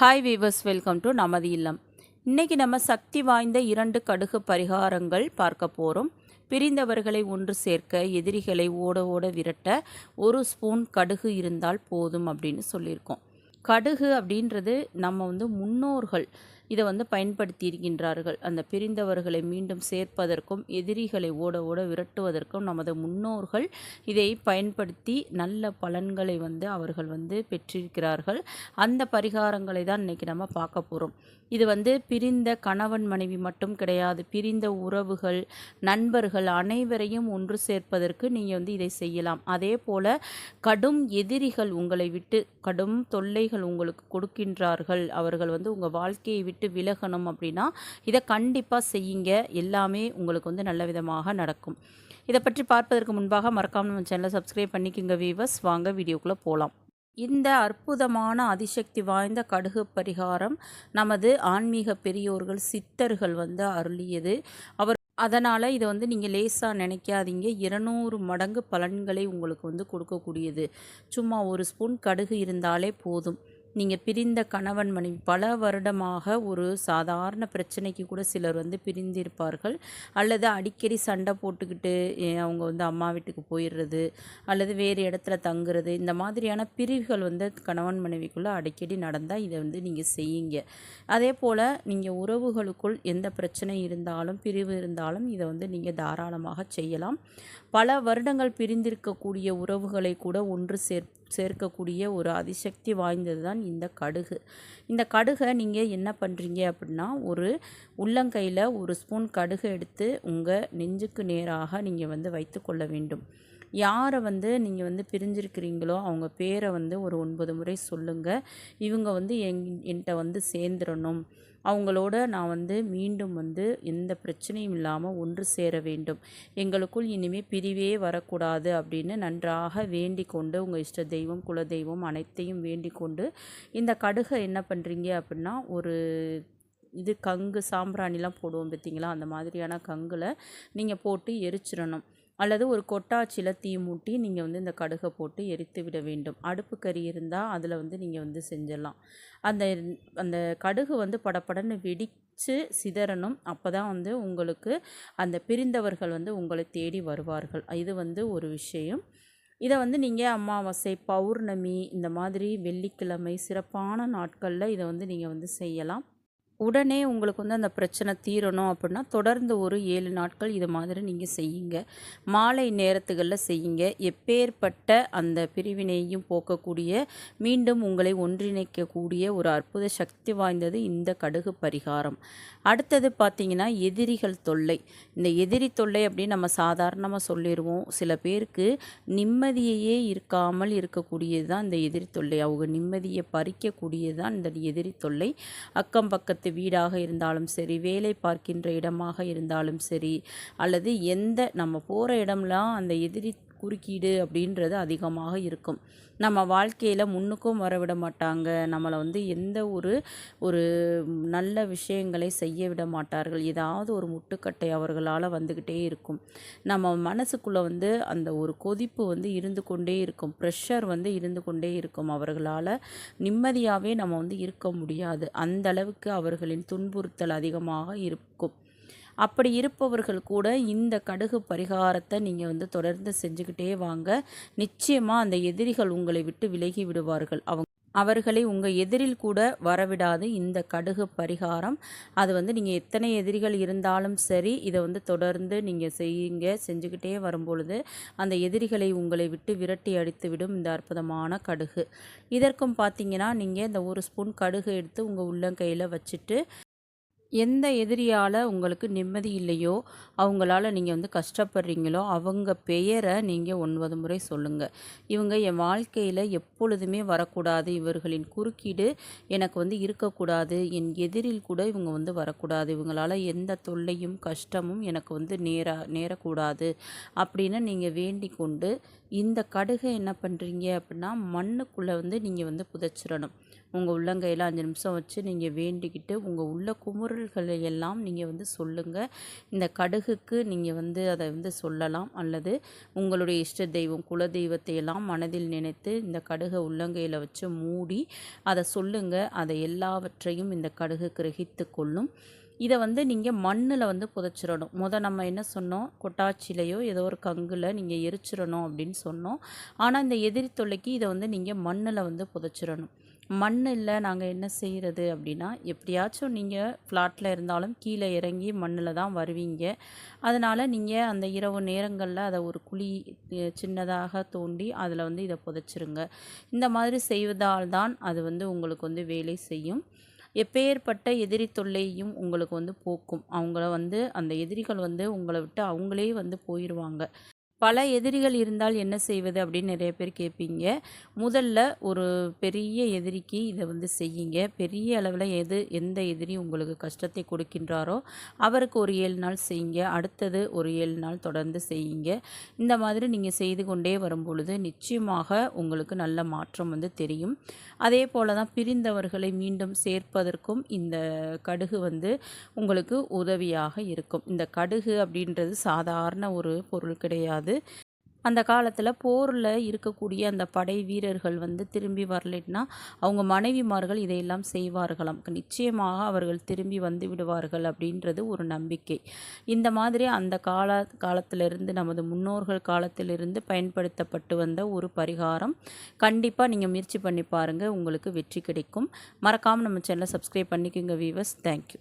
Hi viewers welcome to நமது இல்லம். இன்றைக்கி நம்ம சக்தி வாய்ந்த இரண்டு கடுகு பரிகாரங்கள் பார்க்க போகிறோம் பிரிந்தவர்களை ஒன்று சேர்க்க எதிரிகளை ஓட ஓட விரட்ட ஒரு ஸ்பூன் கடுகு இருந்தால் போதும் அப்படின்னு சொல்லியிருக்கோம். கடுகு அப்படின்றது நம்ம வந்து முன்னோர்கள் இதை வந்து பயன்படுத்தியிருக்கின்றார்கள். அந்த பிரிந்தவர்களை மீண்டும் சேர்ப்பதற்கும் எதிரிகளை ஓட ஓட விரட்டுவதற்கும் நமது முன்னோர்கள் இதை பயன்படுத்தி நல்ல பலன்களை வந்து அவர்கள் வந்து பெற்றிருக்கிறார்கள். அந்த பரிகாரங்களை தான் இன்றைக்கி நம்ம பார்க்க போகிறோம் இது வந்து பிரிந்த கணவன் மனைவி மட்டும் கிடையாது பிரிந்த உறவுகள் நண்பர்கள் அனைவரையும் ஒன்று சேர்ப்பதற்கு நீங்கள் வந்து இதை செய்யலாம். அதே போல் கடும் எதிரிகள் உங்களை விட்டு கடும் தொல்லை தொல்லைகள் உங்களுக்கு கொடுக்கின்றார்கள். அவர்கள் வந்து உங்கள் வாழ்க்கையை விட்டு விலகணும் அப்படின்னா இதை கண்டிப்பாக செய்யுங்க. எல்லாமே உங்களுக்கு வந்து நல்ல விதமாக நடக்கும். இதை பற்றி பார்ப்பதற்கு முன்பாக மறக்காமல் நம்ம சேனலை சப்ஸ்கிரைப் பண்ணிக்கோங்க வீவர்ஸ் வாங்க வீடியோக்குள்ளே போகலாம் இந்த அற்புதமான அதிசக்தி வாய்ந்த கடுகு பரிகாரம் நமது ஆன்மீக பெரியோர்கள் சித்தர்கள் வந்து அருளியது. அவர் அதனால் இதை வந்து நீங்கள் லேசாக நினைக்காதீங்க. இருநூறு மடங்கு பலன்களை உங்களுக்கு வந்து கொடுக்கக்கூடியது. சும்மா ஒரு ஸ்பூன் கடுகு இருந்தாலே போதும். நீங்கள் பிரிந்த கணவன் மனைவி பல வருடமாக ஒரு சாதாரண பிரச்சனைக்கு கூட சிலர் வந்து பிரிந்திருப்பார்கள். அல்லது அடிக்கடி சண்டை போட்டுக்கிட்டு அவங்க வந்து அம்மா வீட்டுக்கு போயிடுறது அல்லது வேறு இடத்துல தங்குறது இந்த மாதிரியான பிரிவுகள் வந்து கணவன் மனைவிக்குள்ளே அடிக்கடி நடந்தால் இதை வந்து நீங்கள் செய்யுங்க. அதே போல் நீங்கள் உறவுகளுக்குள் எந்த பிரச்சனை இருந்தாலும் பிரிவு இருந்தாலும் இதை வந்து நீங்கள் தாராளமாக செய்யலாம். பல வருடங்கள் பிரிந்திருக்கக்கூடிய உறவுகளை கூட ஒன்று சேர் சேர்க்கக்கூடிய ஒரு அதிசக்தி வாய்ந்தது தான் இந்த கடுகு. இந்த கடுகை நீங்கள் என்ன பண்ணுறீங்க அப்படின்னா ஒரு உள்ளங்கையில் ஒரு ஸ்பூன் கடுகு எடுத்து உங்கள் நெஞ்சுக்கு நேராக நீங்கள் வந்து வைத்துக்கொள்ள வேண்டும். யாரை வந்து நீங்கள் வந்து பிரிஞ்சிருக்கிறீங்களோ அவங்க பேரை வந்து ஒரு ஒன்பது முறை சொல்லுங்கள் இவங்க வந்து என் என்கிட்ட வந்து சேர்ந்துடணும் அவங்களோட நான் வந்து மீண்டும் வந்து எந்த பிரச்சனையும் இல்லாமல் ஒன்று சேர வேண்டும். எங்களுக்குள் இனிமேல் பிரிவே வரக்கூடாது அப்படின்னு நன்றாக வேண்டிக் கொண்டு உங்கள் இஷ்ட தெய்வம் குல தெய்வம் அனைத்தையும் வேண்டிக் கொண்டு இந்த கடுகை என்ன பண்ணுறீங்க அப்படின்னா ஒரு இது கங்கு சாம்பிராணிலாம் போடுவோம் பார்த்தீங்களா அந்த மாதிரியான கங்கில் நீங்கள் போட்டு எரிச்சிடணும் அல்லது ஒரு கொட்டாச்சியில் தீ மூட்டி நீங்கள் வந்து இந்த கடுகை போட்டு எரித்து விட வேண்டும். அடுப்பு கறி இருந்தால் அதில் வந்து நீங்கள் வந்து செஞ்சிடலாம். அந்த அந்த கடுகு வந்து படபடன்னு வெடித்து சிதறணும். அப்போ தான் வந்து உங்களுக்கு அந்த பிரிந்தவர்கள் வந்து உங்களை தேடி வருவார்கள். இது வந்து ஒரு விஷயம். இதை வந்து நீங்கள் அமாவாசை பௌர்ணமி இந்த மாதிரி வெள்ளிக்கிழமை சிறப்பான நாட்களில் இதை வந்து நீங்கள் வந்து செய்யலாம். உடனே உங்களுக்கு வந்து அந்த பிரச்சனை தீரணும் அப்படின்னா தொடர்ந்து ஒரு ஏழு நாட்கள் இது மாதிரி நீங்கள் செய்யுங்க. மாலை நேரத்துகளில் செய்யுங்க. எப்பேற்பட்ட அந்த பிரிவினையும் போக்கக்கூடிய மீண்டும் உங்களை ஒன்றிணைக்கக்கூடிய ஒரு அற்புத சக்தி வாய்ந்தது இந்த கடுகு பரிகாரம். அடுத்தது பார்த்திங்கன்னா எதிரிகள் தொல்லை. இந்த எதிரி தொல்லை அப்படின்னு நம்ம சாதாரணமாக சொல்லிடுவோம் சில பேருக்கு நிம்மதியையே இருக்காமல் இருக்கக்கூடியது தான் இந்த எதிரி தொல்லை. அவங்க நிம்மதியை பறிக்கக்கூடியது தான் இந்த எதிரி தொல்லை. அக்கம் பக்கத்து வீடாக இருந்தாலும் சரி வேலை பார்க்கின்ற இடமாக இருந்தாலும் சரி அல்லது எந்த நம்ம போகிற இடம்லாம் அந்த எதிரி குறுக்கீடு அப்படின்றது அதிகமாக இருக்கும். நம்ம வாழ்க்கையில் முன்னுக்கும் வர விட மாட்டாங்க. நம்மளை வந்து எந்த ஒரு ஒரு நல்ல விஷயங்களை செய்ய விட மாட்டார்கள். ஏதாவது ஒரு முட்டுக்கட்டை அவர்களால் வந்துக்கிட்டே இருக்கும். நம்ம மனசுக்குள்ளே வந்து அந்த ஒரு கொதிப்பு வந்து இருந்து கொண்டே இருக்கும். ப்ரெஷர் வந்து இருந்து கொண்டே இருக்கும். அவர்களால் நிம்மதியாகவே நம்ம வந்து இருக்க முடியாது. அந்த அளவுக்கு அவர்களின் துன்புறுத்தல் அதிகமாக இருக்கும். அப்படி இருப்பவர்கள் கூட இந்த கடுகு பரிகாரத்தை நீங்கள் வந்து தொடர்ந்து செஞ்சுக்கிட்டே வாங்க. நிச்சயமாக அந்த எதிரிகள் உங்களை விட்டு விலகி விடுவார்கள். அவங்க அவர்களை உங்கள் எதிரில் கூட வரவிடாது இந்த கடுகு பரிகாரம். அது வந்து நீங்கள் எத்தனை எதிரிகள் இருந்தாலும் சரி இதை வந்து தொடர்ந்து நீங்கள் செய்யுங்க. செஞ்சுக்கிட்டே வரும்பொழுது அந்த எதிரிகளை உங்களை விட்டு விரட்டி அடித்து விடும் இந்த அற்புதமான கடுகு. இதற்கும் பார்த்தீங்கன்னா நீங்கள் இந்த ஒரு ஸ்பூன் கடுகு எடுத்து உங்கள் உள்ளங்கையில் வச்சுட்டு எந்த எதிரியால் உங்களுக்கு நிம்மதி இல்லையோ அவங்களால நீங்கள் வந்து கஷ்டப்படுறீங்களோ அவங்க பெயரை நீங்கள் ஒன்பது முறை சொல்லுங்கள் இவங்க என் வாழ்க்கையில் எப்பொழுதுமே வரக்கூடாது இவர்களின் குறுக்கீடு எனக்கு வந்து இருக்கக்கூடாது என் எதிரில் கூட இவங்க வந்து வரக்கூடாது இவங்களால் எந்த தொல்லையும் கஷ்டமும் எனக்கு வந்து நேர நேரக்கூடாது அப்படின்னு நீங்கள் வேண்டிக் கொண்டு இந்த கடுகை என்ன பண்ணுறீங்க அப்படின்னா மண்ணுக்குள்ளே வந்து நீங்கள் வந்து புதைச்சிடணும். உங்கள் உள்ளங்கையில் அஞ்சு நிமிஷம் வச்சு நீங்கள் வேண்டிக்கிட்டு உங்கள் உள்ள பொருள்களை எல்லாம் நீங்கள் வந்து சொல்லுங்கள் இந்த கடுகுக்கு நீங்கள் வந்து அதை வந்து சொல்லலாம். அல்லது உங்களுடைய இஷ்ட தெய்வம் குல தெய்வத்தை எல்லாம் மனதில் நினைத்து இந்த கடுகை உள்ளங்கையில் வச்சு மூடி அதை சொல்லுங்கள் அதை எல்லாவற்றையும் இந்த கடுகு கிரகித்து கொள்ளும். இதை வந்து நீங்கள் மண்ணில் வந்து புதைச்சிடணும். முத நம்ம என்ன சொன்னோம்? கொட்டாச்சிலையோ ஏதோ ஒரு கங்கில் நீங்கள் எரிச்சிடணும் அப்படின்னு சொன்னோம். ஆனால் இந்த எதிரி தொல்லைக்கு இதை வந்து நீங்கள் மண்ணில் வந்து புதைச்சிடணும். மண் இல்லை நாங்கள் என்ன செய்கிறது அப்படின்னா எப்படியாச்சும் நீங்கள் ஃப்ளாட்டில் இருந்தாலும் கீழே இறங்கி மண்ணில் தான் வருவீங்க. அதனால் நீங்கள் அந்த இரவு நேரங்களில் அதை ஒரு குழி சின்னதாக தோண்டி அதில் வந்து இதை புதைச்சிருங்க. இந்த மாதிரி செய்வதால் தான் அது வந்து உங்களுக்கு வந்து வேலை செய்யும். எப்பேற்பட்ட எதிரி தொல்லையும் உங்களுக்கு வந்து போக்கும். அவங்கள வந்து அந்த எதிரிகள் வந்து உங்களை விட்டு அவங்களே வந்து போயிடுவாங்க பல எதிரிகள் இருந்தால் என்ன செய்வது அப்படின்னு நிறைய பேர் கேட்பீங்க. முதல்ல ஒரு பெரிய எதிரிக்கு இதை வந்து செய்யுங்க. பெரிய அளவில் எது எந்த எதிரி உங்களுக்கு கஷ்டத்தை கொடுக்கின்றாரோ அவருக்கு ஒரு ஏழு நாள் செய்யுங்க. அடுத்தது ஒரு ஏழு நாள் தொடர்ந்து செய்யுங்க. இந்த மாதிரி நீங்கள் செய்து கொண்டே வரும் பொழுது நிச்சயமாக உங்களுக்கு நல்ல மாற்றம் வந்து தெரியும். அதே போல் தான் பிரிந்தவர்களை மீண்டும் சேர்ப்பதற்கும் இந்த கடுகு வந்து உங்களுக்கு உதவியாக இருக்கும். இந்த கடுகு அப்படின்றது சாதாரண ஒரு பொருள் கிடையாது. அந்த காலத்தில் போரில் இருக்கக்கூடிய அந்த படை வீரர்கள் வந்து திரும்பி வரலைன்னா அவங்க மனைவிமார்கள் இதையெல்லாம் செய்வார்களாம். நிச்சயமாக அவர்கள் திரும்பி வந்து விடுவார்கள் அப்படின்றது ஒரு நம்பிக்கை. இந்த மாதிரி அந்த கால காலத்திலிருந்து நமது முன்னோர்கள் காலத்திலிருந்து பயன்படுத்தப்பட்டு வந்த ஒரு பரிகாரம். கண்டிப்பாக நீங்கள் முயற்சி பண்ணி பாருங்கள் உங்களுக்கு வெற்றி கிடைக்கும். மறக்காமல் நம்ம சேனலை சப்ஸ்கிரைப் பண்ணிக்கோங்க வீவர்ஸ் தேங்க்யூ